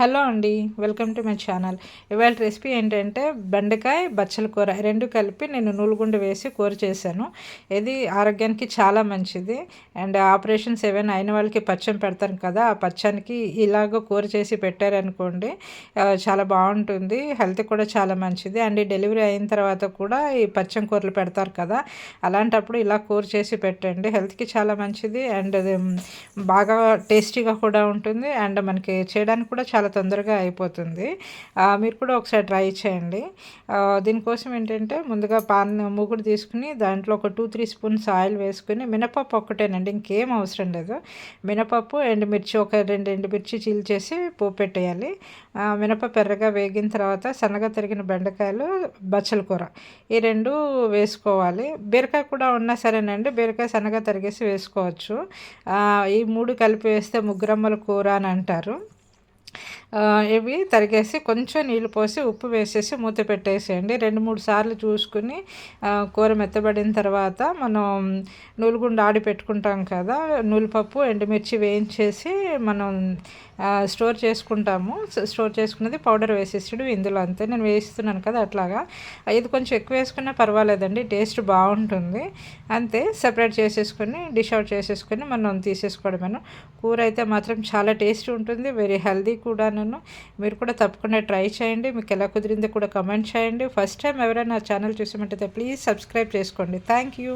Hello అండి welcome to my channel. ఇవాళ recipe ఏంటంటే బెండకాయ బచ్చల కూర. రెండు కలిపి నేను నూలుగుండు వేసి కూర చేశాను. ఇది ఆరోగ్యానికి చాలా మంచిది. అండ్ ఆపరేషన్స్ ఏవైనా అయిన వాళ్ళకి పచ్చం పెడతాను కదా ఆ పచ్చానికి ఇలాగ కూర చేసి పెట్టారనుకోండి చాలా బాగుంటుంది. హెల్త్ కూడా చాలా మంచిది. అండ్ డెలివరీ అయిన తర్వాత కూడా ఈ పచ్చం కూరలు పెడతారు కదా అలాంటప్పుడు ఇలా కూర చేసి పెట్టండి. హెల్త్కి చాలా మంచిది. అండ్ అది బాగా టేస్టీగా కూడా ఉంటుంది. అండ్ మనకి చేయడానికి కూడా చాలా తొందరగా అయిపోతుంది. మీరు కూడా ఒకసారి ట్రై చేయండి. దీనికోసం ఏంటంటే ముందుగా పాన్ మూగుడు తీసుకుని దాంట్లో ఒక టూ త్రీ స్పూన్స్ ఆయిల్ వేసుకుని మినపప్పు ఒక్కటేనండి ఇంకేం అవసరం లేదు. మినపప్పు ఎండుమిర్చి ఒక రెండు ఎండుమిర్చి చీల్ చేసి పోపు పెట్టేయాలి. మినపప్పు ఎర్రగా వేగిన తర్వాత సన్నగా తరిగిన బెండకాయలు బచ్చల కూర ఈ రెండు వేసుకోవాలి. బీరకాయ కూడా ఉన్నా సరేనండి బీరకాయ సన్నగా తరిగేసి వేసుకోవచ్చు. ఈ మూడు కలిపి వేస్తే ముగ్గురమ్మల కూర అని అంటారు. ఇవి తరిగేసి కొంచెం నీళ్ళు పోసి ఉప్పు వేసేసి మూత పెట్టేసేయండి. రెండు మూడు సార్లు చూసుకుని కూర మెత్తబడిన తర్వాత మనం నూలుగుండు ఆడి పెట్టుకుంటాం కదా నూలుపప్పు ఎండుమిర్చి వేయించేసి మనం స్టోర్ చేసుకుంటాము. స్టోర్ చేసుకున్నది పౌడర్ వేసేసాడు. ఇందులో అంతే. నేను వేస్తున్నాను కదా అట్లాగా. ఇది కొంచెం ఎక్కువ వేసుకున్నా పర్వాలేదండి. టేస్ట్ బాగుంటుంది. అంతే. సపరేట్ చేసేసుకొని డిష్ అవుట్ చేసేసుకొని మనం తీసేసుకోవడమేను. కూర అయితే మాత్రం చాలా టేస్ట్ ఉంటుంది. వెరీ హెల్దీ కూడాను మీరు కూడా తప్పకుండా ట్రై చేయండి. మీకు ఎలా కుదిరిందో కూడా కమెంట్ చేయండి. ఫస్ట్ టైం ఎవరైనా ఛానల్ చూసామంటే ప్లీజ్ సబ్స్క్రైబ్ చేసుకోండి. Thank you.